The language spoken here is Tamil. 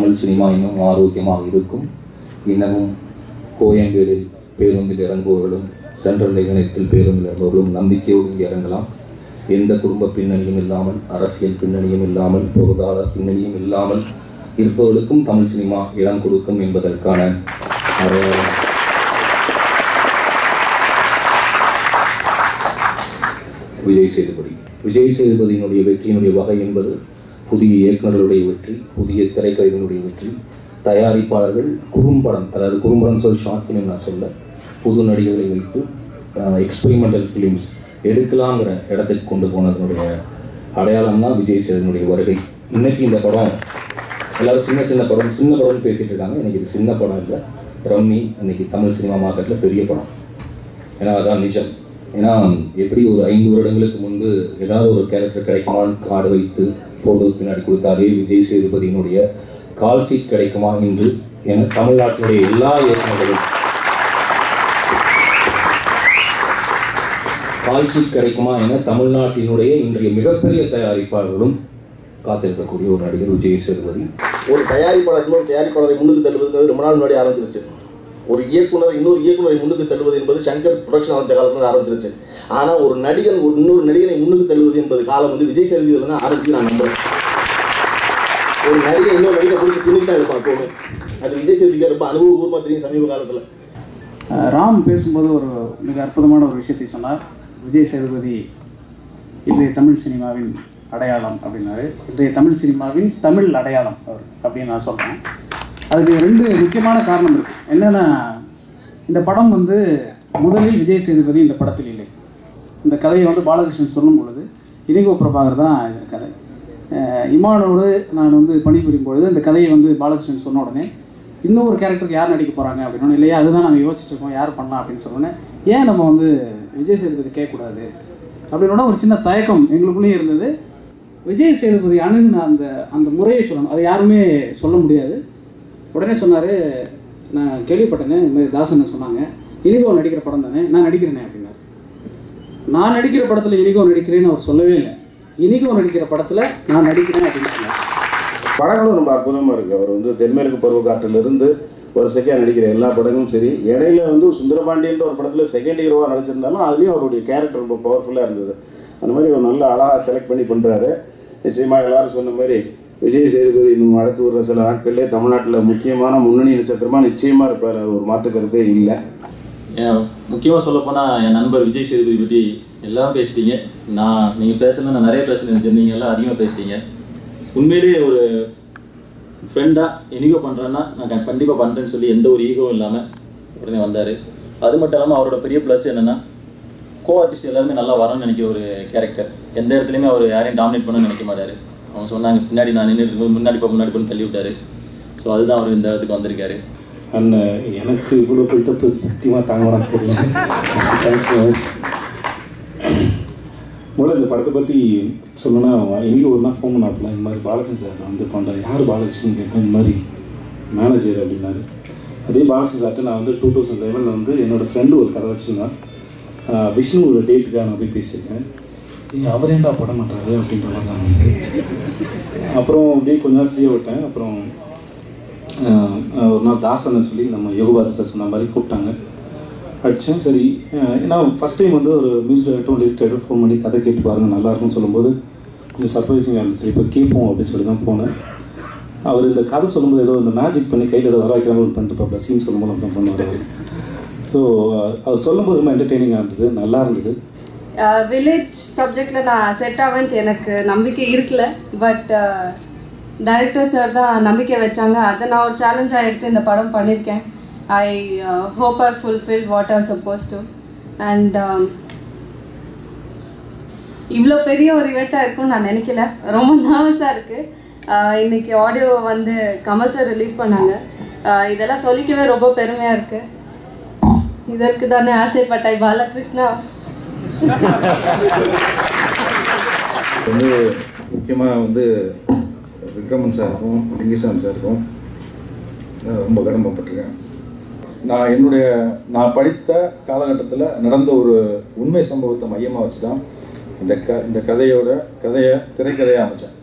தமிழ் சினிமா இன்னும் ஆரோக்கியமாக இருக்கும். இன்னமும் கோயம்பேடில் பேருந்தில் இறங்குபவர்களும் சென்ட்ரல் நிலையத்தில் பேருந்தில் இறங்குபவர்களும் நம்பிக்கையோடு இங்கே இறங்கலாம். எந்த குடும்ப பின்னணியும் இல்லாமல் அரசியல் பின்னணியும் இல்லாமல் பொருளாதார பின்னணியும் இல்லாமல் இருப்பவர்களுக்கும் தமிழ் சினிமா இடம் கொடுக்கும் என்பதற்கான அடையாளம். விஜய் சேதுபதி. விஜய் சேதுபதியினுடைய வெற்றியினுடைய வகை என்பது புதிய இயக்குநர்களுடைய வெற்றி புதிய திரைக்கதைகளுடைய வெற்றி தயாரிப்பாளர்கள் குறும்படம் அதாவது குறும்படம் சொல்லி ஷார்ட் ஃபிலிம் நான் சொல்ல புது நடிகர்களை வைத்து எக்ஸ்பெரிமெண்டல் ஃபிலிம்ஸ் எடுக்கலாங்கிற இடத்துக்கு கொண்டு போனதனுடைய அடையாளம் தான் விஜய் சேதனுடைய வருகை. இன்னைக்கு இந்த படம் எல்லாரும் சின்ன சின்ன படம் சின்ன படம்னு பேசிகிட்டு இருக்காங்க. இன்னைக்கு இது சின்ன படம் இல்லை. ரம்மி இன்னைக்கு தமிழ் சினிமா மார்க்கெட்டில் பெரிய படம். ஏன்னா அதான் நிஜம். ஏன்னா எப்படி ஒரு ஐந்து வருடங்களுக்கு முன்பு ஏதாவது ஒரு கேரக்டர் கிடைக்குமான்னு கார்டு வைத்து ஃபோட்டோ பின்னாடி கொடுத்தாரே விஜய் சேதுபதியினுடைய கால் சீட் கிடைக்குமா என்று என தமிழ்நாட்டினுடைய எல்லா இயக்குநர்களும் கால் சீட் கிடைக்குமா என தமிழ்நாட்டினுடைய இன்றைய மிகப்பெரிய தயாரிப்பாளர்களும் காத்திருக்கக்கூடிய ஒரு நடிகர் விஜய் சேதுபதி. ஒரு தயாரிப்பாளர் இன்னொரு தயாரிப்பாளரை முன்னுக்கு தள்ளுவது ரொம்ப நாள் முன்னாடி ஆரம்பிச்சிருச்சு. ஒரு இயக்குனர் இன்னொரு இயக்குனரை முன்னுக்கு தள்ளுவது என்பது சங்கர் ப்ரொடக்ஷன் ஆரம்பிச்ச காலத்துல ஆரம்பிச்சிருச்சு. ஆனால் ஒரு நடிகன் ஒரு இன்னொரு நடிகனை முன்னுக்கு தள்ளுவது என்பது காலம் வந்து விஜய் சேதுபதியில் தான் ஆரம்பிச்சு நான் நம்புறேன். ஒரு நடிகை இன்னொரு நடிகை பிடிச்சி துணி தான் அது விஜய் சேதுக்கு ரொம்ப அனுபவபூர்வமாக தெரியும் சமீப காலத்தில். ராம் பேசும்போது ஒரு மிக அற்புதமான ஒரு விஷயத்தை சொன்னார். விஜய் சேதுபதி இன்றைய தமிழ் சினிமாவின் அடையாளம் அப்படின்னாரு. இன்றைய தமிழ் சினிமாவின் தமிழ் அடையாளம் அவர் அப்படின்னு நான் சொல்கிறேன் அதுக்கு ரெண்டு முக்கியமான காரணம் இருக்குது என்னென்னா இந்த படம் வந்து முதலில் விஜய் சேதுபதி இந்த படத்தில் இல்லை. இந்த கதையை வந்து பாலகிருஷ்ணன் சொல்லும் பொழுது இனிகோ பிரபாகர் தான் இந்த கதை. இமானோடு நான் வந்து பணிபுரியும் பொழுது இந்த கதையை வந்து பாலகிருஷ்ணன் சொன்ன உடனே இன்னும் ஒரு கேரக்டருக்கு யார் நடிக்க போகிறாங்க அப்படின்னு இல்லையா அதுதான் நாங்கள் யோசிச்சுட்டு இருக்கோம். யார் பண்ணலாம்? அப்படின்னு சொன்னோன்னே ஏன் நம்ம வந்து விஜய் சேதுபதி கேட்கக்கூடாது? அப்படின்னோட ஒரு சின்ன தயக்கம் எங்களுக்குள்ளேயும் இருந்தது. விஜய் சேதுபதி அணுகுன அந்த அந்த முறையை சொல்லணும். அதை யாருமே சொல்ல முடியாது. உடனே சொன்னார் நான் கேள்விப்பட்டேனே இந்த மாதிரி தாசன் சொன்னாங்க. இனிகோ நடிக்கிற படம் தானே நான் நடிக்கிறேனே அப்படின்னாரு. நான் நடிக்கிற படத்தில் இனிகோ நடிக்கிறேன்னு அவர் சொல்லவே இல்லை. இனிகோ நடிக்கிற படத்தில் நான் நடிக்கிறேன் அப்படின்னு சொன்னார். படங்களும் ரொம்ப அற்புதமாக இருக்குது அவர் வந்து தென்மேற்கு பருவக்காற்றிலிருந்து ஒரு செகண்ட் நடிக்கிற எல்லா படங்களும் சரி. இடையில வந்து சுந்தரபாண்டியன்ற ஒரு படத்தில் செகண்ட் ஹீரோவாக நடிச்சிருந்தாலும் அதுலேயும் அவருடைய கேரக்டர் ரொம்ப பவர்ஃபுல்லாக இருந்தது. அந்த மாதிரி ஒரு நல்ல அழகாக செலக்ட் பண்ணி பண்ணுறாரு நிச்சயமாக எல்லாரும் சொன்ன மாதிரி விஜய் சேதுபதி இன்னும் அடுத்து வர சில நாட்களிலே தமிழ்நாட்டில் முக்கியமான முன்னணி நட்சத்திரமாக நிச்சயமாக இருப்பார். ஒரு மாற்றுக்கருத்தே இல்லை. முக்கியமாக சொல்ல போனால் என் நண்பர் விஜய் சேதுபதி பற்றி எல்லாம் பேசிட்டீங்க. நான் நீங்கள் பேசணும் நான் நிறைய பேசுனேன் தெரிஞ்சீங்க எல்லாம் அதிகமாக பேசிட்டீங்க. உண்மையிலேயே ஒரு ஃப்ரெண்டாக எனிகோ பண்ணுறேன்னா நான் கண்டிப்பாக பண்ணுறேன்னு சொல்லி எந்த ஒரு ஈகோவும் இல்லாமல் உடனே வந்தார். அது மட்டும் இல்லாமல் அவரோட பெரிய ப்ளஸ் என்னென்னா கோ ஆர்டிஸ்ட் எல்லாருமே நல்லா வரணும்னு நினைக்கிற ஒரு கேரக்டர் எந்த இடத்துலையுமே அவர் யாரையும் டாமினேட் பண்ணணும்னு நினைக்க மாட்டார். அவங்க சொன்னாங்க பின்னாடி நான் நின்றுட்டு முன்னாடி போ முன்னாடி போன்னு தள்ளி விட்டார். ஸோ அதுதான் அவர் இந்த இடத்துக்கு வந்திருக்காரு. அண்ணன் எனக்கு இவ்வளோ பில்டப்பு சத்தியமாக தாங்கலாம் தெரியல. தேங்க்ஸ் முதல்ல இந்த படத்தை பற்றி சொல்லணும்னா எங்கே ஒரு நாள் ஃபோன் பண்ணாப்புல இந்த மாதிரி பாலகிருஷ்ணன் சார் வந்து பண்ணுறேன் யார் பாலகிருஷ்ணன் கேட்டேன் இந்த மாதிரி மேனேஜர் அப்படின்னாரு. அதே பாலகிருஷ்ணன் சார்ட்ட நான் வந்து டூ தௌசண்ட் லெவனில் வந்து என்னோடய ஃப்ரெண்டு ஒரு கதை வச்சுருந்தான். விஷ்ணுவோட விஷ்ணு ஒரு டேட்டுக்காக நான் போய் பேசியிருக்கேன். அவர் ஏன்டா படம் மாட்டாரு அப்படின்ற மாதிரி தான் அப்புறம் அப்படியே கொஞ்ச நேரம் ஃப்ரீயாக விட்டேன். அப்புறம் ஒரு நாள் தாசனை சொல்லி நம்ம யோகபாரதி சார் சொன்ன மாதிரி கூப்பிட்டாங்க. அடித்தேன் சரி ஏன்னா ஃபஸ்ட் டைம் வந்து ஒரு மியூசிக் டைரக்டரும் லிரிக் டைரக்டரும் ஃபோன் பண்ணி கதை கேட்டு பாருங்கள் நல்லாயிருக்கும்னு சொல்லும்போது கொஞ்சம் சர்ப்ரைசிங்காக இருந்துச்சு. சரி இப்போ கேட்போம் அப்படின்னு சொல்லி தான் போனேன். அவர் இந்த கதை சொல்லும்போது ஏதோ இந்த மேஜிக் பண்ணி கையில் ஏதோ வர வைக்கிற மாதிரி பண்ணிட்டு பார்ப்பல சீன் சொல்லும்போது அப்படி பண்ணுவார் அவர். ஸோ அவர் சொல்லும்போது ரொம்ப என்டர்டெய்னிங்காக இருந்தது நல்லா இருந்தது. வில்லேஜ் சப்ஜெக்டில் நான் செட் ஆவேன்ட்டு எனக்கு நம்பிக்கை இருக்கல பட் டைரக்டர் சார் தான் நம்பிக்கை வச்சாங்க. அதை நான் ஒரு சேலஞ்சாக எடுத்து இந்த படம் பண்ணியிருக்கேன் I hope I fulfil what are suppose to and இவ்வளோ பெரிய ஒரு இவெண்ட்டாக இருக்கும்னு நான் நினைக்கல. ரொம்ப நர்வஸாக இருக்குது uh, இன்னைக்கு ஆடியோ வந்து கமல் சார் ரிலீஸ் பண்ணாங்க. Uh, இதெல்லாம் சொல்லிக்கவே ரொம்ப பெருமையாக இருக்குது இதற்கு தானே ஆசைப்பட்டாய் பாலகிருஷ்ணா. வந்து முக்கியமாக வந்து விக்ரமன் சாருக்கும் லிங்கிசாமி சாருக்கும் ரொம்ப கடமைப்பட்டிருக்கேன். நான் என்னுடைய நான் படித்த காலகட்டத்தில் நடந்த ஒரு உண்மை சம்பவத்தை மையமாக வச்சு தான் இந்த க இந்த கதையோட கதையை திரைக்கதையாக அமைச்சேன்.